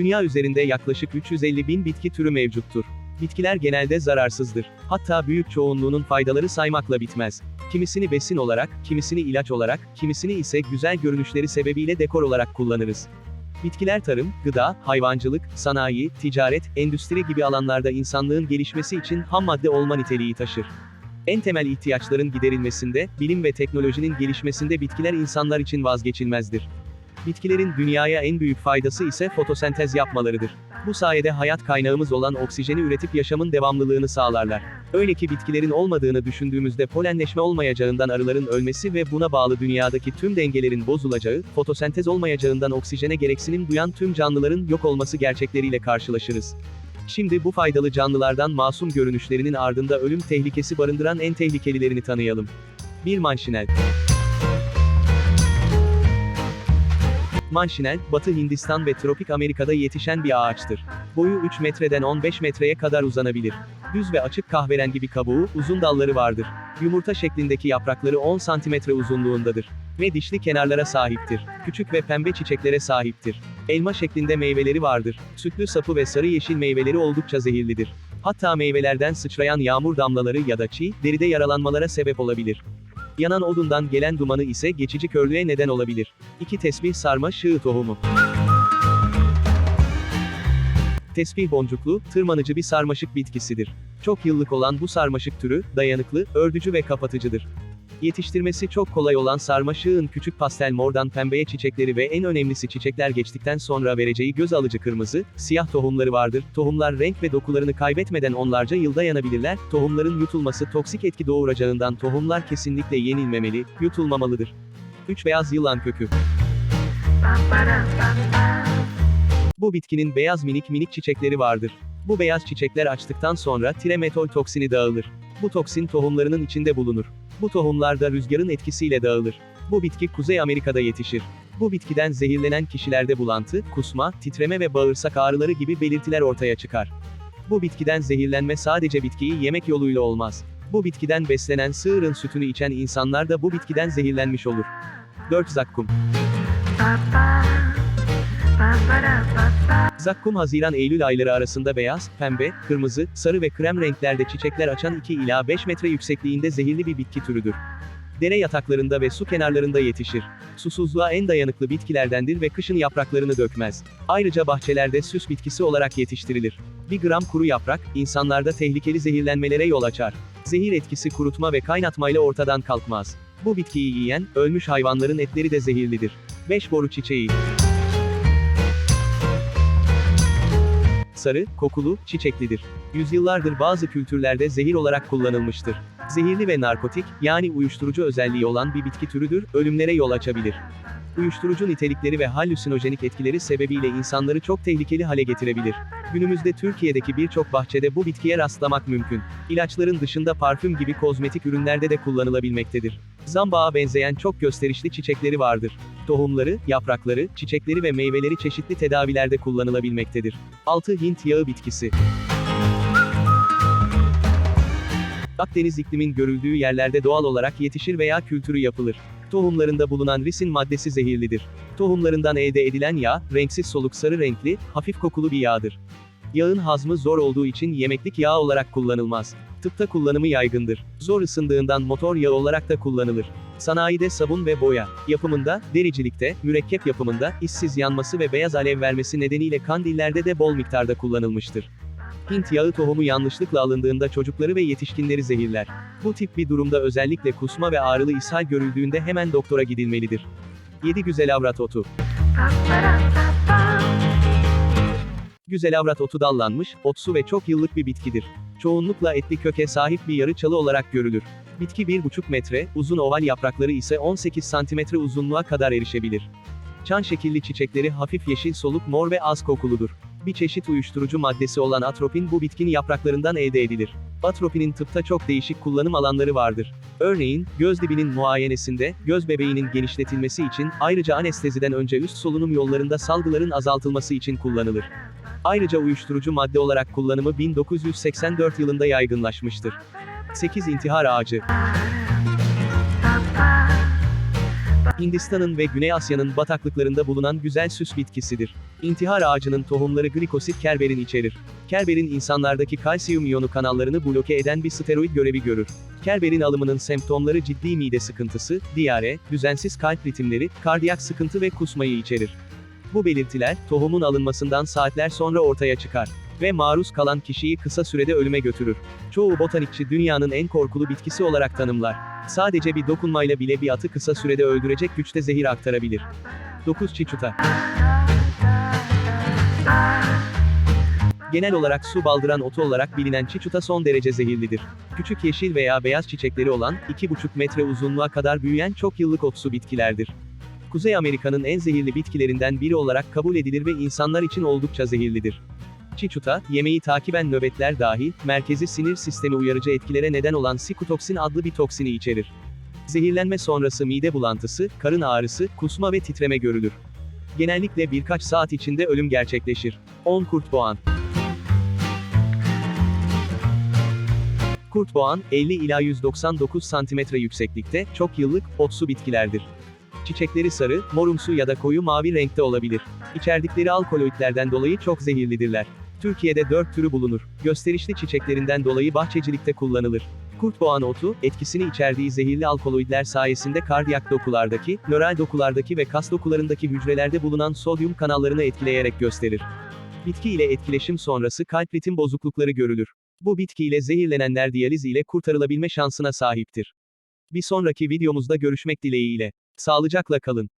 Dünya üzerinde yaklaşık 350 bin bitki türü mevcuttur. Bitkiler genelde zararsızdır. Hatta büyük çoğunluğunun faydaları saymakla bitmez. Kimisini besin olarak, kimisini ilaç olarak, kimisini ise güzel görünüşleri sebebiyle dekor olarak kullanırız. Bitkiler tarım, gıda, hayvancılık, sanayi, ticaret, endüstri gibi alanlarda insanlığın gelişmesi için ham madde olma niteliği taşır. En temel ihtiyaçların giderilmesinde, bilim ve teknolojinin gelişmesinde bitkiler insanlar için vazgeçilmezdir. Bitkilerin dünyaya en büyük faydası ise fotosentez yapmalarıdır. Bu sayede hayat kaynağımız olan oksijeni üretip yaşamın devamlılığını sağlarlar. Öyle ki bitkilerin olmadığını düşündüğümüzde polenleşme olmayacağından arıların ölmesi ve buna bağlı dünyadaki tüm dengelerin bozulacağı, fotosentez olmayacağından oksijene gereksinim duyan tüm canlıların yok olması gerçekleriyle karşılaşırız. Şimdi bu faydalı canlılardan masum görünüşlerinin ardında ölüm tehlikesi barındıran en tehlikelilerini tanıyalım. 1 Manşinel Manşinel, Batı Hindistan ve Tropik Amerika'da yetişen bir ağaçtır. Boyu 3 metreden 15 metreye kadar uzanabilir. Düz ve açık kahverengi bir kabuğu, uzun dalları vardır. Yumurta şeklindeki yaprakları 10 santimetre uzunluğundadır. Ve dişli kenarlara sahiptir. Küçük ve pembe çiçeklere sahiptir. Elma şeklinde meyveleri vardır. Sütlü sapı ve sarı yeşil meyveleri oldukça zehirlidir. Hatta meyvelerden sıçrayan yağmur damlaları ya da çiğ, deride yaralanmalara sebep olabilir. Yanan odundan gelen dumanı ise geçici körlüğe neden olabilir. 2 tesbih sarma şığı tohumu. Tesbih boncuklu, tırmanıcı bir sarmaşık bitkisidir. Çok yıllık olan bu sarmaşık türü, dayanıklı, ördücü ve kapatıcıdır. Yetiştirmesi çok kolay olan sarmaşığın küçük pastel mordan pembeye çiçekleri ve en önemlisi çiçekler geçtikten sonra vereceği göz alıcı kırmızı, siyah tohumları vardır. Tohumlar renk ve dokularını kaybetmeden onlarca yıl dayanabilirler. Tohumların yutulması toksik etki doğuracağından tohumlar kesinlikle yenilmemeli, yutulmamalıdır. 3 Beyaz yılan kökü. Bu bitkinin beyaz minik minik çiçekleri vardır. Bu beyaz çiçekler açtıktan sonra tiremetol toksini dağılır. Bu toksin tohumlarının içinde bulunur. Bu tohumlar da rüzgarın etkisiyle dağılır. Bu bitki Kuzey Amerika'da yetişir. Bu bitkiden zehirlenen kişilerde bulantı, kusma, titreme ve bağırsak ağrıları gibi belirtiler ortaya çıkar. Bu bitkiden zehirlenme sadece bitkiyi yemek yoluyla olmaz. Bu bitkiden beslenen sığırın sütünü içen insanlar da bu bitkiden zehirlenmiş olur. 4 Zakkum Zakkum Haziran-Eylül ayları arasında beyaz, pembe, kırmızı, sarı ve krem renklerde çiçekler açan 2 ila 5 metre yüksekliğinde zehirli bir bitki türüdür. Dere yataklarında ve su kenarlarında yetişir. Susuzluğa en dayanıklı bitkilerdendir ve kışın yapraklarını dökmez. Ayrıca bahçelerde süs bitkisi olarak yetiştirilir. 1 gram kuru yaprak, insanlarda tehlikeli zehirlenmelere yol açar. Zehir etkisi kurutma ve kaynatmayla ortadan kalkmaz. Bu bitkiyi yiyen, ölmüş hayvanların etleri de zehirlidir. 5 boru çiçeği sarı, kokulu, çiçeklidir. Yüzyıllardır bazı kültürlerde zehir olarak kullanılmıştır. Zehirli ve narkotik, yani uyuşturucu özelliği olan bir bitki türüdür, ölümlere yol açabilir. Uyuşturucu nitelikleri ve halüsinojenik etkileri sebebiyle insanları çok tehlikeli hale getirebilir. Günümüzde Türkiye'deki birçok bahçede bu bitkiye rastlamak mümkün. İlaçların dışında parfüm gibi kozmetik ürünlerde de kullanılabilmektedir. Zambağa benzeyen çok gösterişli çiçekleri vardır. Tohumları, yaprakları, çiçekleri ve meyveleri çeşitli tedavilerde kullanılabilmektedir. 6 Hint yağı bitkisi. Akdeniz iklimin görüldüğü yerlerde doğal olarak yetişir veya kültürü yapılır. Tohumlarında bulunan risin maddesi zehirlidir. Tohumlarından elde edilen yağ, renksiz soluk sarı renkli, hafif kokulu bir yağdır. Yağın hazmı zor olduğu için yemeklik yağ olarak kullanılmaz. Tıpta kullanımı yaygındır. Zor ısındığından motor yağı olarak da kullanılır. Sanayide sabun ve boya yapımında, dericilikte, mürekkep yapımında, işsiz yanması ve beyaz alev vermesi nedeniyle kandillerde de bol miktarda kullanılmıştır. Hint yağı tohumu yanlışlıkla alındığında çocukları ve yetişkinleri zehirler. Bu tip bir durumda özellikle kusma ve ağrılı ishal görüldüğünde hemen doktora gidilmelidir. 7 Güzel avrat otu. Güzel avrat otu dallanmış, otsu ve çok yıllık bir bitkidir. Çoğunlukla etli köke sahip bir yarı çalı olarak görülür. Bitki 1,5 metre, uzun oval yaprakları ise 18 santimetre uzunluğa kadar erişebilir. Çan şekilli çiçekleri hafif yeşil soluk mor ve az kokuludur. Bir çeşit uyuşturucu maddesi olan atropin bu bitkinin yapraklarından elde edilir. Atropinin tıpta çok değişik kullanım alanları vardır. Örneğin, göz dibinin muayenesinde, göz bebeğinin genişletilmesi için, ayrıca anesteziden önce üst solunum yollarında salgıların azaltılması için kullanılır. Ayrıca uyuşturucu madde olarak kullanımı 1984 yılında yaygınlaşmıştır. 8 İntihar ağacı Hindistan'ın ve Güney Asya'nın bataklıklarında bulunan güzel süs bitkisidir. İntihar ağacının tohumları glikosit kerberin içerir. Kerberin insanlardaki kalsiyum iyonu kanallarını bloke eden bir steroid görevi görür. Kerberin alımının semptomları ciddi mide sıkıntısı, diyare, düzensiz kalp ritimleri, kardiyak sıkıntı ve kusmayı içerir. Bu belirtiler, tohumun alınmasından saatler sonra ortaya çıkar ve maruz kalan kişiyi kısa sürede ölüme götürür. Çoğu botanikçi dünyanın en korkulu bitkisi olarak tanımlar. Sadece bir dokunmayla bile bir atı kısa sürede öldürecek güçte zehir aktarabilir. 9 Çiçuta Genel olarak su baldıran otu olarak bilinen çiçuta son derece zehirlidir. Küçük yeşil veya beyaz çiçekleri olan, 2,5 metre uzunluğa kadar büyüyen çok yıllık otsu bitkilerdir. Kuzey Amerika'nın en zehirli bitkilerinden biri olarak kabul edilir ve insanlar için oldukça zehirlidir. Çiçuta, yemeği takiben nöbetler dahil, merkezi sinir sistemi uyarıcı etkilere neden olan sikutoksin adlı bir toksini içerir. Zehirlenme sonrası mide bulantısı, karın ağrısı, kusma ve titreme görülür. Genellikle birkaç saat içinde ölüm gerçekleşir. 10 kurt boğan Kurt boğan, 50 ila 199 santimetre yükseklikte, çok yıllık, otsu bitkilerdir. Çiçekleri sarı, morumsu ya da koyu mavi renkte olabilir. İçerdikleri alkaloidlerden dolayı çok zehirlidirler. Türkiye'de 4 türü bulunur. Gösterişli çiçeklerinden dolayı bahçecilikte kullanılır. Kurt boğan otu, etkisini içerdiği zehirli alkaloidler sayesinde kardiyak dokulardaki, nöral dokulardaki ve kas dokularındaki hücrelerde bulunan sodyum kanallarını etkileyerek gösterir. Bitki ile etkileşim sonrası kalp ritim bozuklukları görülür. Bu bitki ile zehirlenenler diyaliz ile kurtarılabilme şansına sahiptir. Bir sonraki videomuzda görüşmek dileğiyle. Sağlıcakla kalın.